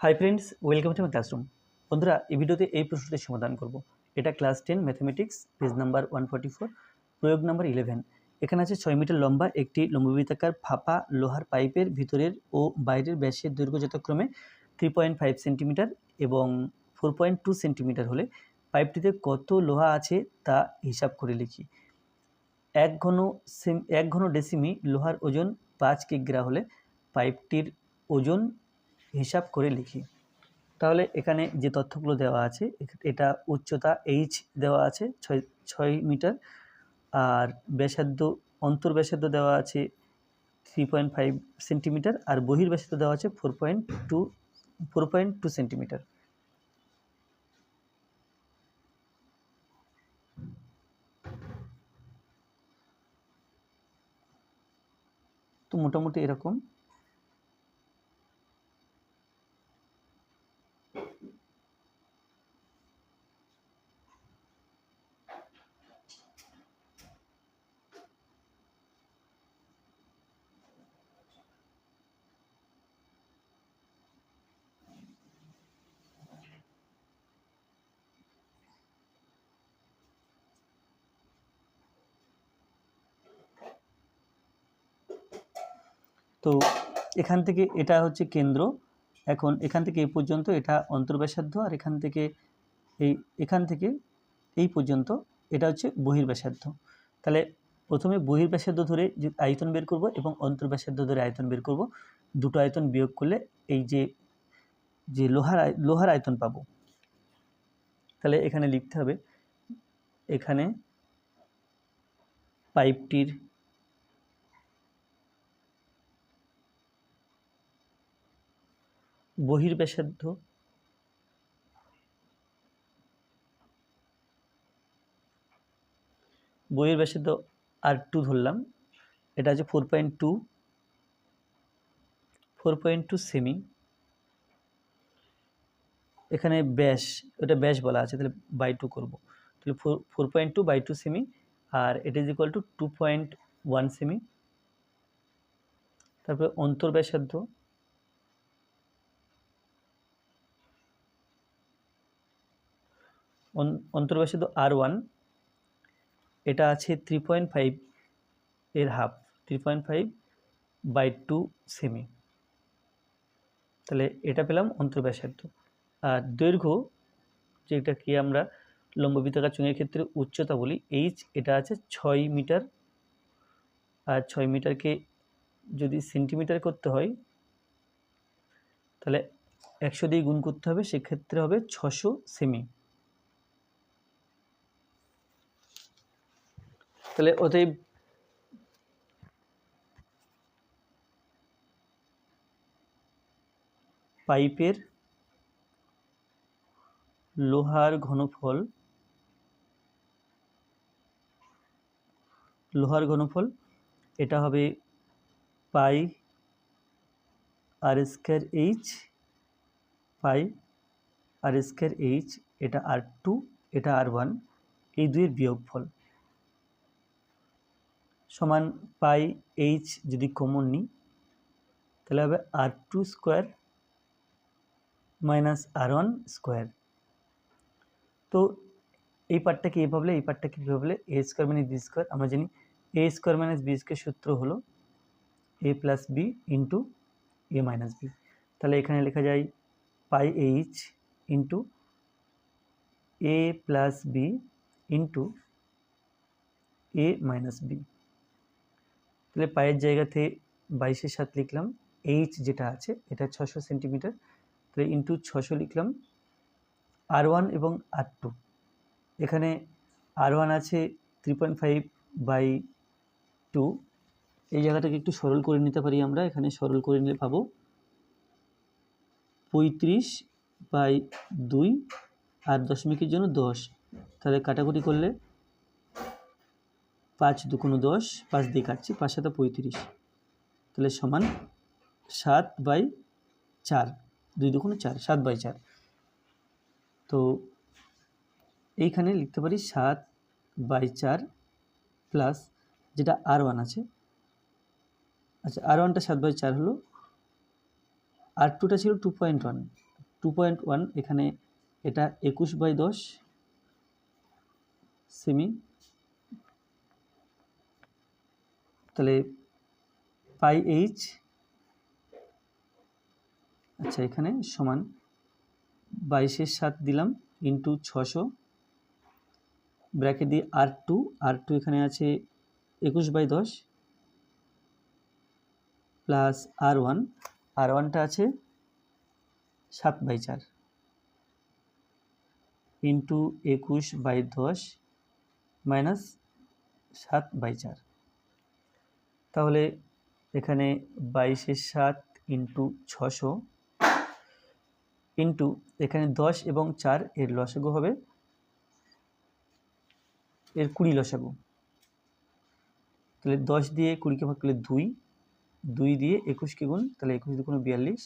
Hi friends welcome to my classroom বন্ধুরা, এই ভিডিওতে এই প্রশ্নটি সমাধান করব। এটা class ten mathematics page number one forty four প্রয়োগ নাম্বার ইলেভেন এখানে আছে ছয় মিটার লম্বা, একটি লম্ববৃত্তাকার ফাঁপা লোহার পাইপের ভিতরের ও বাইরের ব্যাসের দৈর্ঘ্য যথাক্রমে থ্রি পয়েন্ট ফাইভ সেন্টিমিটার এবং ফোর পয়েন্ট টু সেন্টিমিটার হলে পাইপটিতে কত লোহা আছে তা হিসাব করে লিখি। এক ঘন সেম, এক ঘন ডেসিমি লোহার ওজন পাঁচ কিগ্রা হলে পাইপটির ওজন হিসাব করে লিখি। তাহলে এখানে যে তথ্যগুলো দেওয়া আছে এটা উচ্চতা এইচ দেওয়া আছে, ছয় ছয় মিটার। আর ব্যাসার্ধ অন্তর ব্যাসার্ধ দেওয়া আছে থ্রি পয়েন্ট ফাইভ সেন্টিমিটার আর বহির ব্যাসার্ধ দেওয়া আছে four point two four point two centimetre তো মোটামুটি এরকম। তো এখান থেকে এটা হচ্ছে কেন্দ্র। এখন এখান থেকে এই পর্যন্ত এটা অন্তর্ব্যাসার্ধ আর এখান থেকে এই, এখান থেকে এই পর্যন্ত এটা হচ্ছে বহির্ব্যাসার্ধ। তাহলে প্রথমে বহির্ব্যাসার্ধ ধরে যে আয়তন বের করব এবং অন্তর্ব্যাসার্ধ ধরে আয়তন বের করব। দুটো আয়তন বিয়োগ করলে এই যে যে লোহার লোহার আয়তন পাবো। তাহলে এখানে লিখতে হবে, এখানে পাইপটির বহির্ব্যাসার্ধ বহির্ব্যাসার্ধ আর টু ধরলাম। এটা হচ্ছে four point two four point two semi এখানে ব্যাস ওটা ব্যাস বলা আছে, তাহলে বাই টু করব। তাহলে four four point two by two semi আর এটা is equal to two point one semi তারপরে অন্তর্ব্যাসার্ধ। অন- অন্তর্ব্যাসার্ধ আর ওয়ান এটা আছে থ্রি পয়েন্ট ফাইভ এর half three point five by two semi তাহলে এটা পেলাম অন্তর্ব্যাসার্ধ। আর দৈর্ঘ্য যেটাকে আমরা লম্ববৃত্তাকার চুঙের ক্ষেত্রে উচ্চতা বলি এইচ এটা আছে ছয় মিটার। আর ছয় মিটারকে যদি সেন্টিমিটার করতে হয়, তাহলে একশো দিয়ে গুণ করতে হবে, সেক্ষেত্রে হবে ছশো সেমি তাহলে অতএব পাইপের লোহার ঘনফল লোহার ঘনফল, এটা হবে pi r square h, pi r square h, এটা আর টু, এটা আর ওয়ান, এই দুইয়ের বিয়োগফল। সমান পাই এইচ যদি কমন নিই, তাহলে হবে r two square minus r one square তো এই পার্টটাকে এ ভাবলে, এই পার্টটাকে কী ভাবলে a square minus b square আমরা জানি a square minus b square সূত্র হলো a plus b into a minus b তাহলে এখানে লেখা যায় pi h into a plus b into a minus b তাহলে পায়ের জায়গাতে বাইশের সাত লিখলাম এইচ যেটা আছে, এটা ছশো সেন্টিমিটার। তাহলে ইন্টু ছশো লিখলাম আর ওয়ান এবং আর টু এখানে আর ওয়ান আছে three point five by two এই জায়গাটাকে একটু সরল করে নিতে পারি আমরা, এখানে সরল করে নিলে পাবো পঁয়ত্রিশ বাই দুই আর দশমিকের জন্য দশ। তাহলে কাটাকুটি করলে পাঁচ দুকোনো দশ, পাঁচ দিয়ে কাটছি, পাঁচ সাথে পঁয়ত্রিশ। তাহলে সমান সাত বাই চার, দুই দুকোনো চার, সাত বাই চার। তো এইখানে লিখতে পারি সাত বাই চার প্লাস যেটা আর ওয়ান আছে। আচ্ছা আর ওয়ানটা সাত বাই চার হলো। আর টুটা ছিল two point one. Two point one এখানে এটা একুশ বাই দশ সেমি তাহলে পাই এইচ আচ্ছা এখানে সমান বাইশের সাত দিলাম ইন্টু ছশো ব্র্যাকেট দিয়ে আর টু আর টু এখানে আছে একুশ বাই দশ প্লাস আর ওয়ান আর ওয়ানটা আছে সাত বাই চার ইন্টু একুশ বাই দশ মাইনাস সাত বাই চার। তাহলে এখানে বাইশের সাত ইন্টু ছশো ইন্টু এখানে দশ এবং চার এর লসাগু হবে এর কুড়ি লসাগু। তাহলে দশ দিয়ে কুড়িকে ভাগ করলে দুই দুই দিয়ে একুশকে গুণ, তাহলে একুশ দুগুণ বিয়াল্লিশ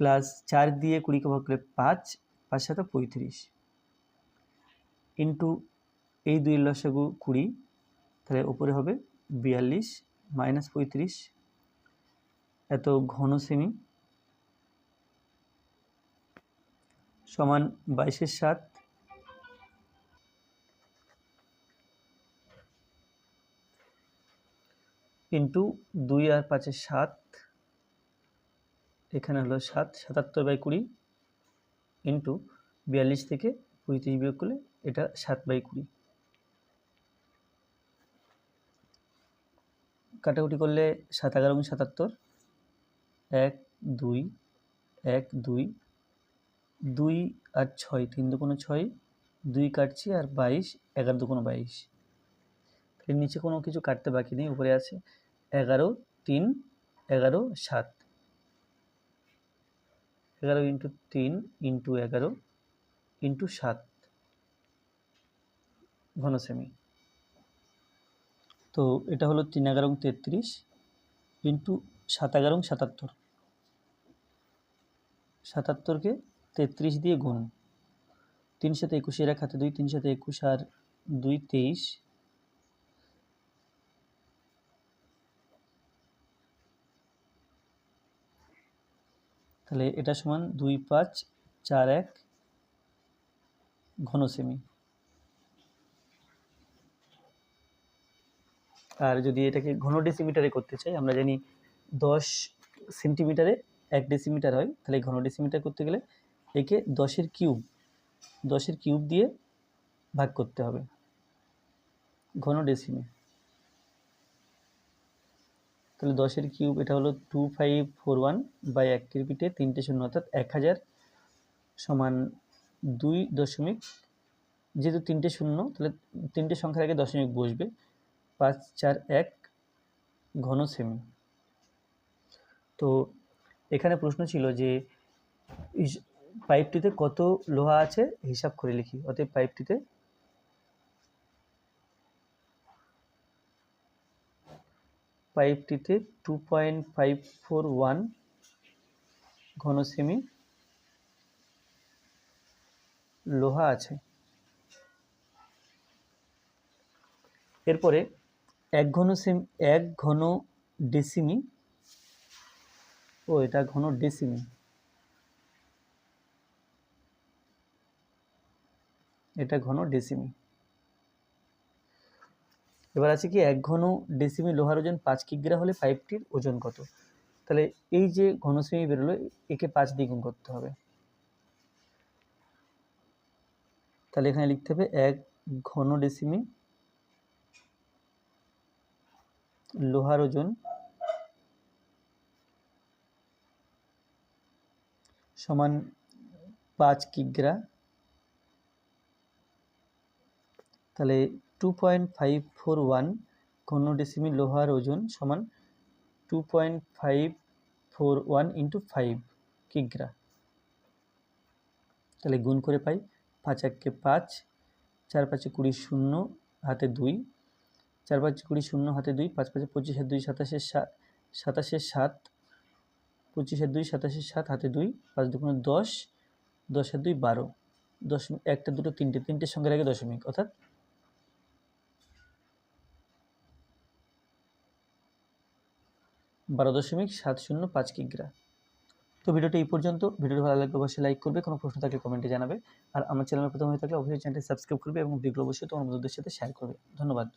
প্লাস চার দিয়ে কুড়িকে ভাগ করলে পাঁচ পাঁচ সাথে পঁয়ত্রিশ। ইন্টু এই দুই লসাগু কুড়ি, তাহলে ওপরে হবে বিয়াল্লিশ মাইনাস পঁয়ত্রিশ, এত ঘন সেমি সমান বাইশের সাত, ইন্টু দুই আর পাঁচের সাত, এখানে হলো সাত, সাতাত্তর বাই কুড়ি, ইন্টু বিয়াল্লিশ থেকে পঁয়ত্রিশ বিয়োগ করলে এটা সাত বাই কুড়ি। কাটাকুটি করলে সাত এগারো এবং সাতাত্তর, এক, দুই এক, দুই দুই আর ছয়, তিন দু দুকোনো ছয়, দুই কাটছি আর বাইশ, এগারো দু দুকোনো বাইশ। এর নিচে কোনো কিছু কাটতে বাকি নেই, উপরে আছে এগারো, তিন, এগারো, সাত। এগারো ইন্টু তিন ইন্টু এগারো ইন্টু সাত ঘন সেমি তো এটা হলো তিন এগারো তেত্রিশ ইন্টু সাত এগারো সাতাত্তর। সাতাত্তরকে তেত্রিশ দিয়ে গুণ। তিন সাথে একুশে এক হাতে দুই, তিন সাথে একুশ আর দুই তেইশ। তাহলে এটা সমান দুই পাঁচ চার এক ঘন সেমি আর যদি এটাকে ঘন ডেসিমিটারে করতে চাই, আমরা জানি দশ সেন্টিমিটারে এক ডেসিমিটার হয়। তাহলে ঘন ডেসিমিটার করতে গেলে একে দশের কিউব দশের কিউব দিয়ে ভাগ করতে হবে। ঘন ডেসিমে তাহলে দশের কিউব এটা হলো two five four one by এক পিঠে তিনটে শূন্য অর্থাৎ এক হাজার সমান দুই দশমিক, যেহেতু তিনটে শূন্য, তাহলে তিনটে সংখ্যার আগে দশমিক বসবে। পাঁচ চার এক ঘন সেমি তো এখানে প্রশ্ন ছিল যে পাইপটিতে কত লোহা আছে? হিসাব করে লিখি। অতএব পাইপটিতে পাইপটিতে two point five four one ঘন সেমি লোহা আছে। এরপরে এক ঘন সেম, এক ঘন ডেসিমি। ও, এটা ঘন ডেসিমি। এটা ঘন ডেসিমি। এবার আছে কি, এক ঘন ডেসিমি লোহার ওজন পাঁচ কিগ্রা হলে পাইপটির ওজন কত? তাহলে এই যে ঘন সেমি বেরোলো, একে পাঁচ দ্বিগুণ করতে হবে। তাহলে এখানে লিখতে হবে এক ঘন ডেসিমি লোহার ওজন সমান পাঁচ কিগ্রা। তাহলে two point five four one ঘন ডেসিমি লোহার ওজন সমান two point five four one into five কিগ্রা। তাহলে গুণ করে পাই পাঁচ এককে পাঁচ, চার পাঁচে কুড়ি শূন্য, হাতে দুই। চার পাঁচ কুড়ি শূন্য হাতে দুই, পাঁচ পাঁচে পঁচিশের দুই সাতাশের সাত সাতাশের সাত পঁচিশের দুই সাতাশের সাত হাতে দুই, পাঁচ দুগুণ দশ দশের দুই বারো। দশমিক, একটা, দুটো, তিনটে, তিনটের সঙ্গে আগে দশমিক, অর্থাৎ বারো দশমিক সাত শূন্য পাঁচ কিগ্রা। তো ভিডিওটা এই পর্যন্ত। ভিডিওটা ভালো লাগলে অবশ্যই লাইক করবে, কোনো প্রশ্ন থাকলে কমেন্টে জানাবে। আর আমার চ্যানেল প্রথম হয়ে থাকলে অবশ্যই চ্যানেলটি সাবস্ক্রাইব করবে এবং ভিডিওগুলো অবশ্যই তোমার বন্ধুদের সাথে শেয়ার করবে। ধন্যবাদ।